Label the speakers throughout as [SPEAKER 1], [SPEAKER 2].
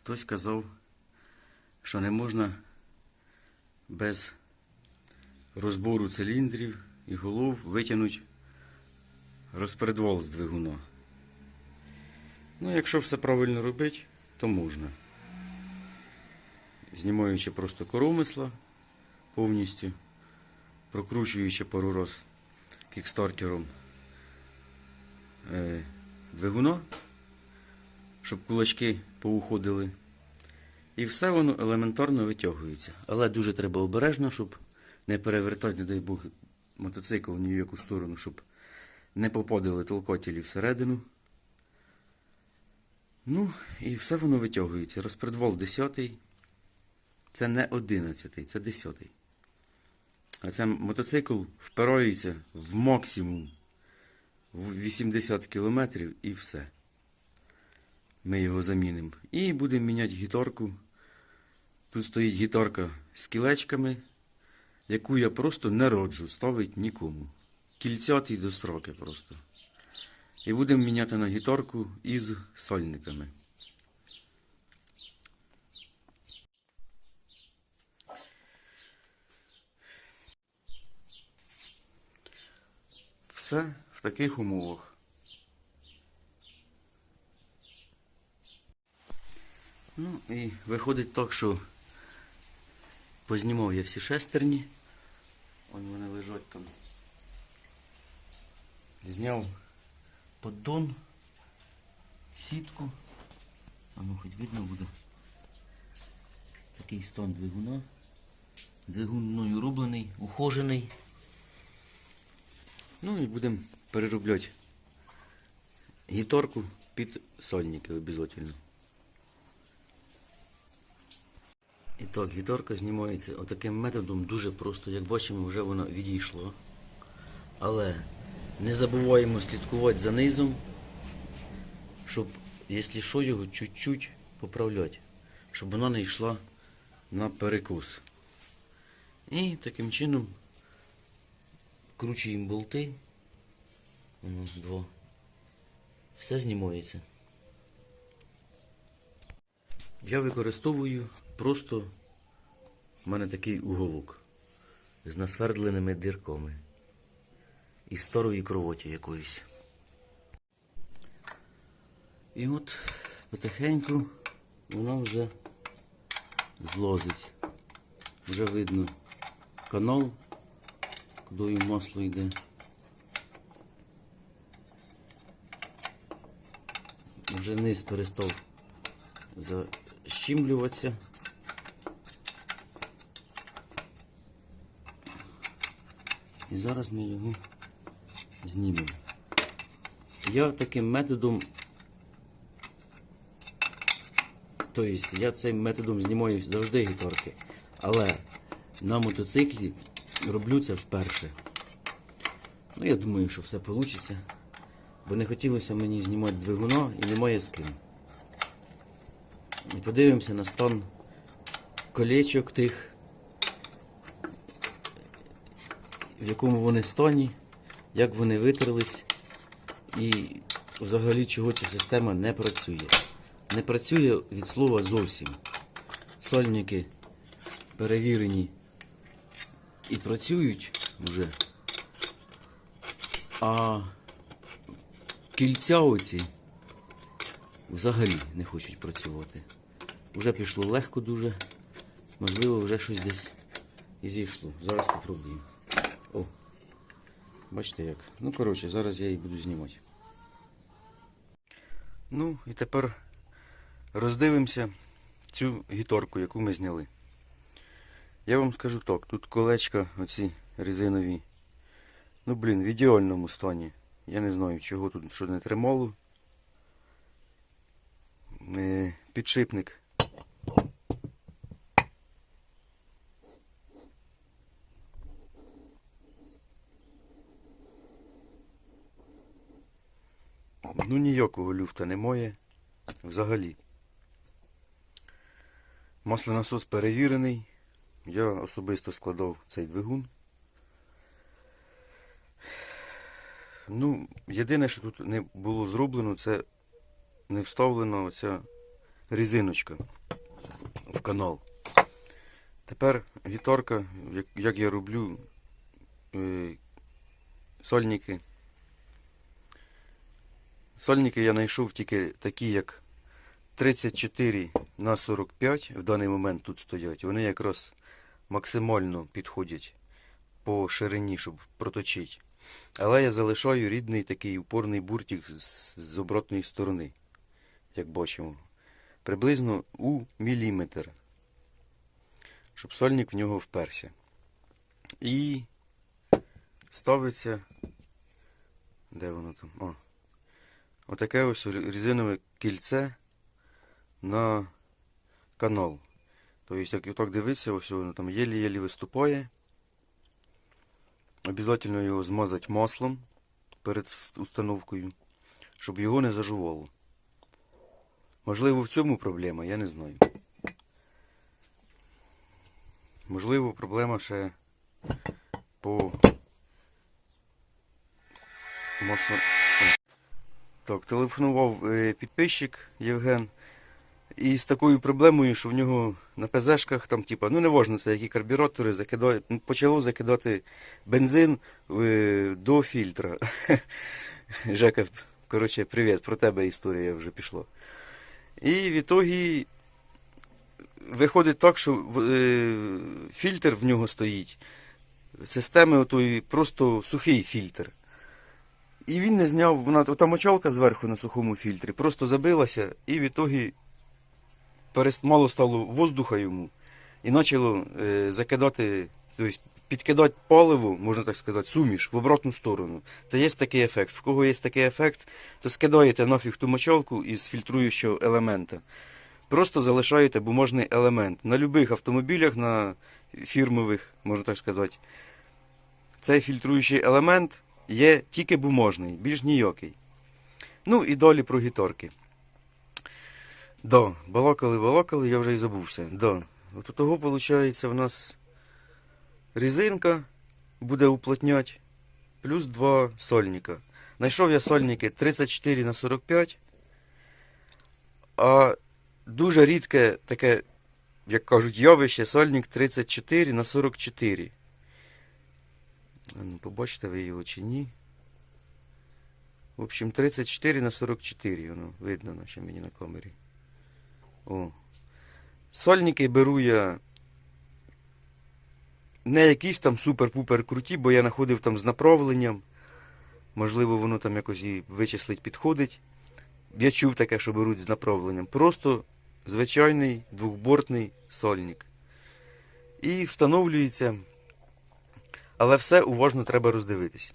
[SPEAKER 1] хтось казав, що не можна без розбору циліндрів і голов витягнути розпередвал з двигуна. Ну, якщо все правильно робити, то можна. Знімаючи просто коромисла повністю, прокручуючи пару раз кікстартером е, двигуна, щоб кулачки поуходили. І все воно елементарно витягується. Але дуже треба обережно, щоб не перевертати, не дай Бог, мотоцикл ні в яку сторону, щоб не попадали толкателі всередину. Ну, і все воно витягується. Розпредвал 10. Це не 11, це 10. А це мотоцикл впирається в максимум в 80 км і все. Ми його замінимо. І будемо міняти гітарку. Тут стоїть гітарка з кілечками, яку я просто не роджу, ставить нікому. Кільцятий до сроки просто. І будемо міняти на гітарку із сольниками. Все в таких умовах. Ну і виходить так, що познімав я всі шестерні. Вон вони лежать там. Зняв поддон, сітку. А ну хоч видно буде. Такий стан двигуна. Двигун мною рублений, ухожений. Ну і будемо переробляти гіторку під сольники обов'язково. І так, гіторка знімається отаким методом дуже просто. Як бачимо, вже воно відійшло. Але не забуваємо слідкувати за низом, щоб, якщо що, його чуть-чуть поправляти, щоб вона не йшла на перекус. І таким чином кручуємо болти. Воно два. Все знімається. Я використовую просто в мене такий уголок з насвердленими дирками і старої кровоті якоїсь. І от потихеньку вона вже злозить. Вже видно канал, куди масло йде. Вже низ перестав защімлюватися. І зараз ми його знімемо. Я таким методом, тобто я цим методом знімаю завжди гітарки, але на мотоциклі роблю це вперше. Ну, я думаю, що все вийде. Бо не хотілося мені знімати двигуна і немає з ким. І подивимося на стан колечок тих, в якому вони стані, як вони витерлись і взагалі чого ця система не працює. Не працює від слова зовсім. Сольники перевірені і працюють вже. А кільця оці взагалі не хочуть працювати. Вже пішло легко дуже. Можливо, вже щось десь і зійшло. Зараз попробуємо. О, бачите як. Ну, коротше, зараз я її буду знімати. Ну, і тепер роздивимося цю гіторку, яку ми зняли. Я вам скажу так, тут колечка оці резинові. Ну, блін, в ідеальному стані. Я не знаю, чого тут що не тримало. Е, Підшипник. Ну ніякого люфта немає. Взагалі. Маслонасос перевірений. Я особисто складав цей двигун. Ну, єдине, що тут не було зроблено, це не вставлена оця резиночка в канал. Тепер гітарка, як, як я роблю е, сольники. Сольники я знайшов тільки такі, як 34 на 45 в даний момент тут стоять. Вони якраз максимально підходять по ширині, щоб проточити. Але я залишаю рідний такий упорний буртик з, обратної сторони, як бачимо. Приблизно у міліметр. Щоб сольник в нього вперся. І ставиться. Де воно там? О. Отаке ось резинове кільце на канал. Тобто, як так дивитися, ось воно там єлі-єлі виступає. Обязательно його змазати маслом перед установкою, щоб його не зажувало. Можливо, в цьому проблема, я не знаю. Можливо, проблема ще по маслу. Так, телефонував е, підписчик Євген. І з такою проблемою, що в нього на ПЗшках, там, типа, ну не важно, це які карбюратори, закидає, почало закидати бензин е, до фільтра. Жека, коротше, привіт, про тебе історія вже пішла. І в ітогі виходить так, що е, фільтр в нього стоїть. Системи отої просто сухий фільтр. І він не зняв, вона та мочалка зверху на сухому фільтрі, просто забилася, і в ітогі перест- мало стало воздуха йому, і почало е, закидати, тобто підкидати паливо, можна так сказати, суміш в обратну сторону. Це є такий ефект. В кого є такий ефект, то скидаєте нафіг ту мочалку із фільтруючого елемента. Просто залишаєте бумажний елемент. На будь-яких автомобілях, на фірмових, можна так сказати, цей фільтруючий елемент є тільки бумажний, більш ніякий. Ну і далі про гітарки. Да, балакали, балакали, я вже і забувся. Да. От у того, виходить, в нас резинка буде уплотнять, плюс два сольника. Знайшов я сольники 34 на 45, а дуже рідке таке, як кажуть, явище, сольник 34 на 44. Ну, побачите ви його чи ні. В общем, 34 на 44, воно видно наче мені на камері. О. Сольники беру я не якісь там супер-пупер круті, бо я знаходив там з направленням. Можливо, воно там якось і вичислить, підходить. Я чув таке, що беруть з направленням. Просто звичайний двохбортний сольник. І встановлюється. Але все уважно треба роздивитись.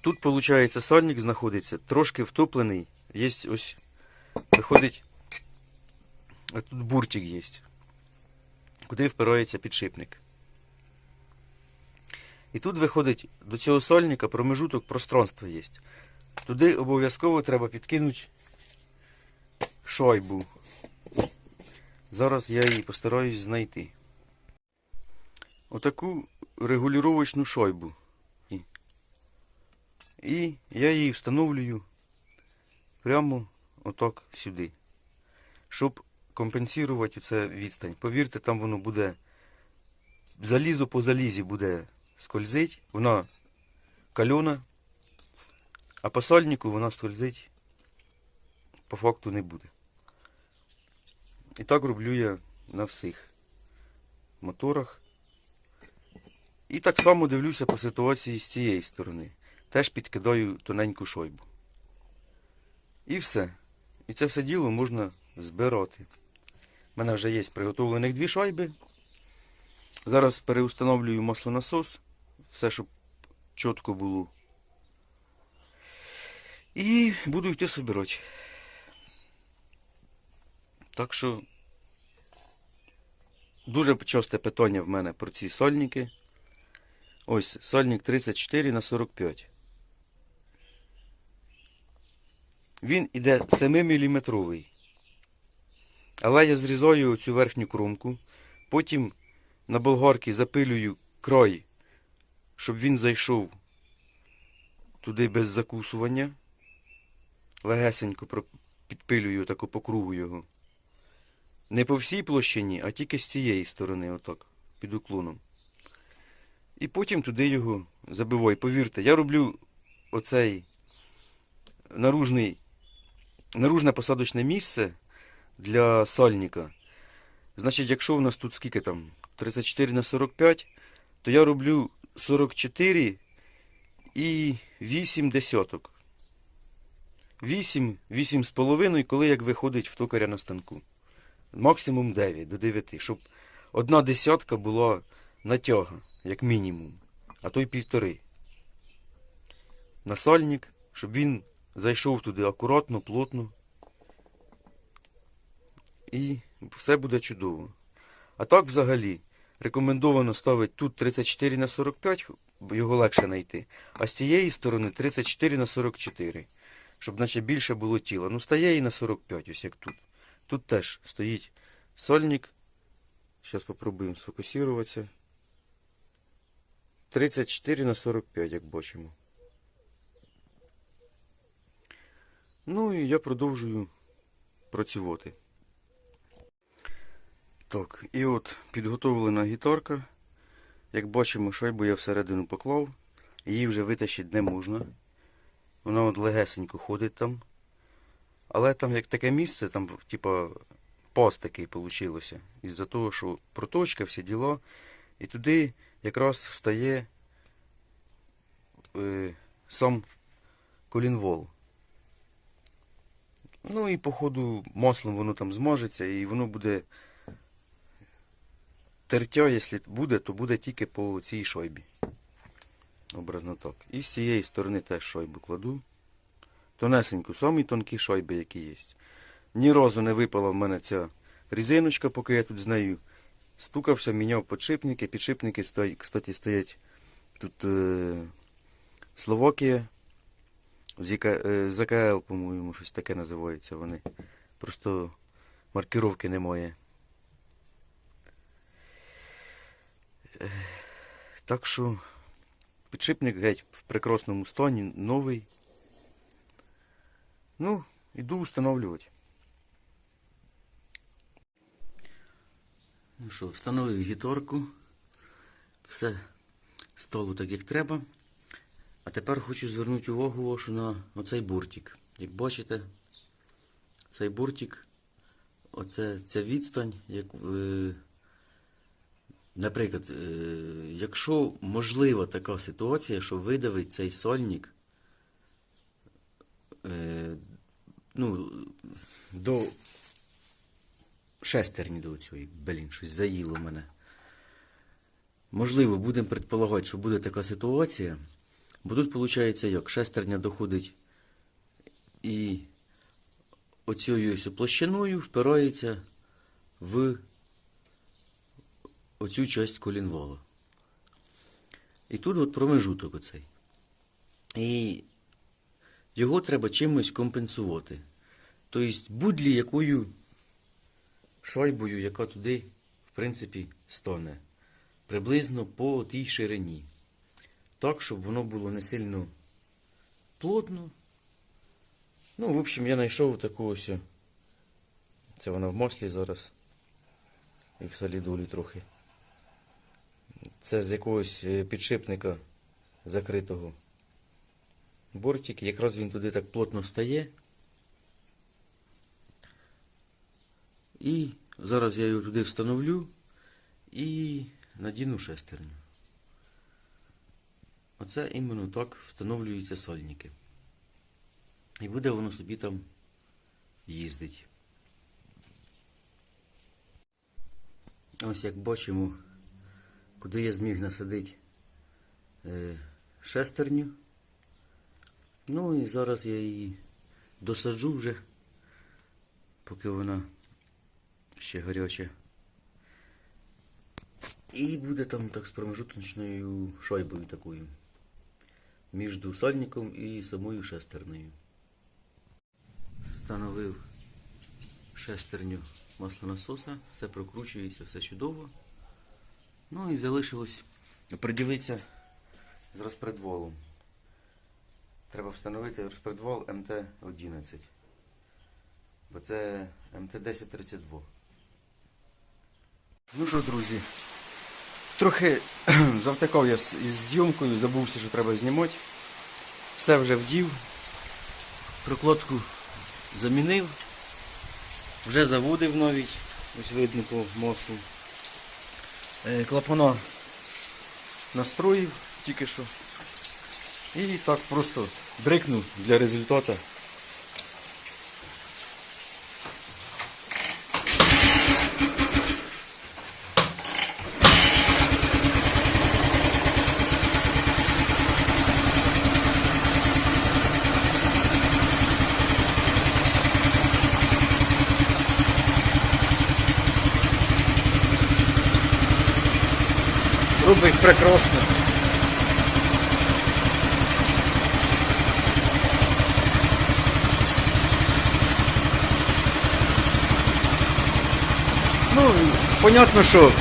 [SPEAKER 1] Тут, виходить, сольник знаходиться трошки втоплений. Є ось, виходить, тут буртик є, куди впирається підшипник. І тут виходить до цього сольника промежуток пространства є. Туди обов'язково треба підкинути шайбу. Зараз я її постараюсь знайти. Отаку регулювачну шайбу. І- я її встановлюю прямо отак сюди. Щоб компенсувати це відстань. Повірте, там воно буде залізо по залізі буде скользить. Вона кальона, а по сальнику вона скользить по факту не буде. І так роблю я на всіх моторах. І так само дивлюся по ситуації з цієї сторони. Теж підкидаю тоненьку шойбу. І все. І це все діло можна збирати. У мене вже є приготовлених дві шайби. Зараз переустановлюю маслонасос. Все, щоб чітко було. І буду йти собирати. Так що дуже часте питання в мене про ці сольники. Ось сольник 34 на 45. Він іде 7 мм. Але я зрізаю цю верхню кромку. Потім на болгарки запилюю край, щоб він зайшов туди без закусування. Легесенько підпилюю тако по кругу його. Не по всій площині, а тільки з цієї сторони, отак, під уклоном. І потім туди його забиваю. Повірте, я роблю оцей наружний, наружне посадочне місце для сальника. Значить, якщо у нас тут скільки там? 34 на 45, то я роблю 44 і 8 десяток. 8, 8 з половиною, коли як виходить в токаря на станку. Максимум 9 до 9, щоб одна десятка була натяга, як мінімум, а то й півтори. Насальник, щоб він зайшов туди акуратно, плотно. І все буде чудово. А так взагалі рекомендовано ставити тут 34 на 45, його легше знайти. А з цієї сторони 34 на 44, щоб наче більше було тіла. Ну, стає і на 45, ось як тут. Тут теж стоїть сольник. Зараз спробуємо сфокусуватися. 34 на 45, як бачимо. Ну і я продовжую працювати. Так, і от підготовлена гітарка. Як бачимо, шайбу я всередину поклав. Її вже витащити не можна. Вона от легесенько ходить там. Але там як таке місце, там, типа, пас такий получилося. Із-за того, що проточка, всі діла. І туди якраз встає е, сам колінвол. Ну і по ходу маслом воно там змажеться і воно буде тертя, якщо буде, то буде тільки по цій шойбі. Образно так. І з цієї сторони теж шойбу кладу. Тонесеньку, самі тонкі шойби, які є. Ні разу не випала в мене ця різиночка, поки я тут з нею стукався, міняв підшипники. Підшипники, кстати, стоять тут е, Словакія. З ЗК, е, ЗКЛ, по-моєму, щось таке називається вони. Просто маркировки немає. Е, Так що підшипник геть в прекрасному стані, новий. Ну, іду встановлювати. Ну що, встановив гіторку. Все столу так як треба. А тепер хочу звернути увагу вашу на оцей буртик. Як бачите, цей буртик, оце ця відстань, як, е, наприклад, е, якщо можлива така ситуація, що видавить цей сольник е, ну, до шестерні до цієї, блін, щось заїло мене. Можливо, будемо предполагати, що буде така ситуація. Бо тут виходить як шестерня доходить і оцією площиною впирається в оцю часть колінвала. І тут от промежуток оцей. І його треба чимось компенсувати. Тобто будь-лі якою шайбою, яка туди, в принципі, стане. Приблизно по тій ширині так, щоб воно було не сильно плотно. Ну, в общем, я знайшов таку ось. Це вона в маслі зараз. І в солідолі трохи. Це з якогось е, підшипника закритого. Бортик. Якраз він туди так плотно стає. І зараз я його туди встановлю і надіну шестерню. Оце іменно так встановлюються сальники. І буде воно собі там їздить. Ось як бачимо, куди я зміг насадити е, шестерню. Ну і зараз я її досаджу вже, поки вона ще гаряча. І буде там так з промежуточною шайбою такою. Між сальником і самою шестернею. Встановив шестерню маслонасоса, все прокручується, все чудово. Ну і залишилось приділитися з розпредволом. Треба встановити розпредвол МТ-11. Оце МТ-1032. Ну що, друзі, трохи завтикав я із зйомкою, забувся, що треба знімати. Все вже вдів. Прокладку замінив. Вже заводив навіть. Ось видно по мосту. Е, Клапана настроїв тільки що. І так просто брикнув для результату. Робить прекрасно. Ну, понятно, що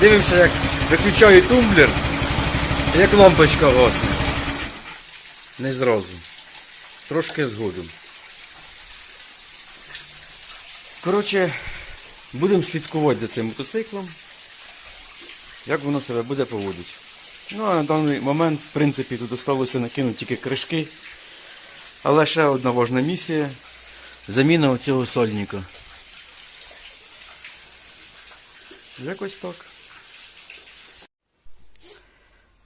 [SPEAKER 1] дивимося, як виключаю тумблер, як лампочка гасне. Не зразу. Трошки згодом. Коротше, будемо слідкувати за цим мотоциклом як воно себе буде поводити. Ну а на даний момент, в принципі, тут залишилося накинути тільки кришки. Але ще одна важна місія заміна оцього сольника. Якось так.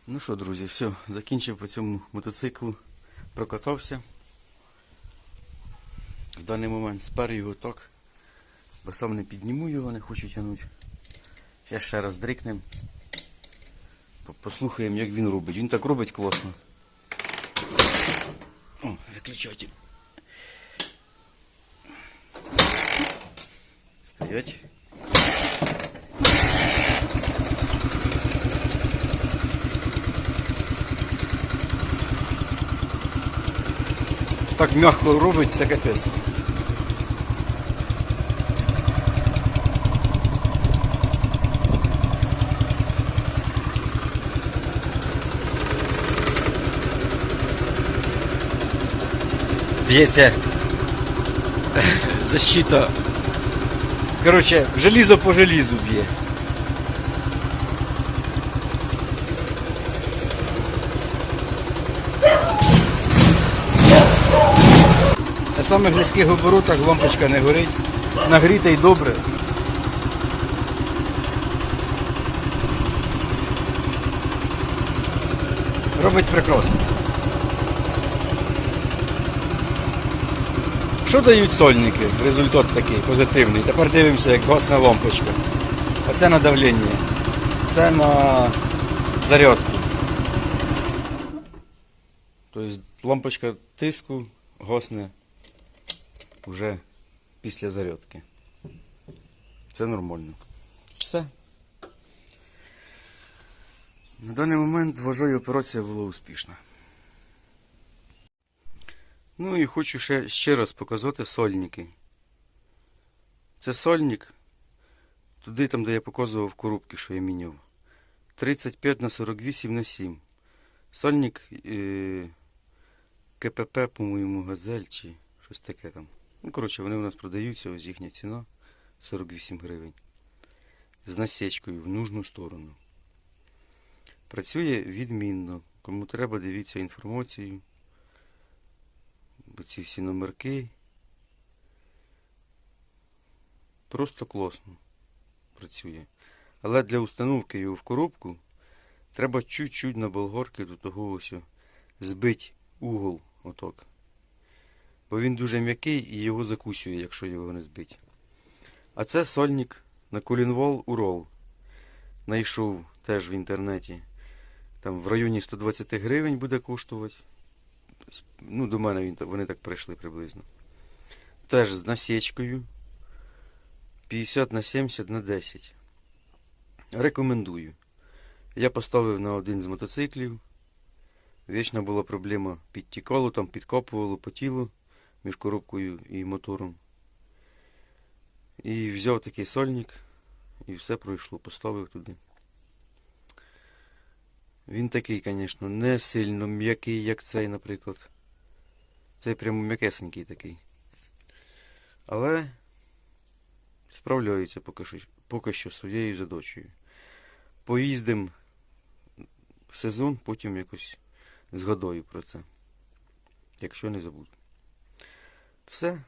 [SPEAKER 1] Ну що, друзі, все, закінчив по цьому мотоциклу, прокатався. В даний момент спер його так, бо сам не підніму його, не хочу тягнути. Зараз ще раз дрикнем. Послухаємо, як він робить. Він так робить класно. О, виключатель. Стоять. Так м'яко робить, це капець. Б'ється защита. Короче, желізо по желізу б'є. На самих низьких оборотах лампочка не горить. Нагріта й добре. Робить прекрасно. Що дають сольники? Результат такий позитивний. Тепер дивимося, як гасна лампочка. Оце на давлення. Це на зарядку. Тобто лампочка тиску гасне вже після зарядки. Це нормально. Все. На даний момент вважаю, операція була успішна. Ну і хочу ще, ще раз показати сольники. Це сольник. Туди, там, де я показував коробки, що я міняв. 35 на 48 на 7. Сольник е, КПП, по-моєму, газель чи щось таке там. Ну, коротше, вони у нас продаються, ось їхня ціна 48 гривень. З насічкою в нужну сторону. Працює відмінно. Кому треба, дивіться інформацію. Ці всі номерки. Просто класно працює. Але для установки його в коробку треба чуть-чуть на болгарки до того ось збити угол отак. Бо він дуже м'який і його закусює, якщо його не збити. А це сольник на колінвол Урол. Найшов теж в інтернеті. Там в районі 120 гривень буде коштувати. Ну, до мене він, вони так прийшли приблизно. Теж з насічкою. 50 на 70 на 10. Рекомендую. Я поставив на один з мотоциклів. Вічна була проблема підтікало, там підкопувало по тілу між коробкою і мотором. І взяв такий сольник і все пройшло, поставив туди. Він такий, звісно, не сильно м'який, як цей, наприклад. Цей прямо м'якесенький такий. Але справляється поки що, поки що своєю задачею. Поїздим сезон, потім якось згадаю про це. Якщо не забуду. Все.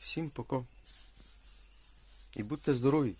[SPEAKER 1] Всім пока. І будьте здорові!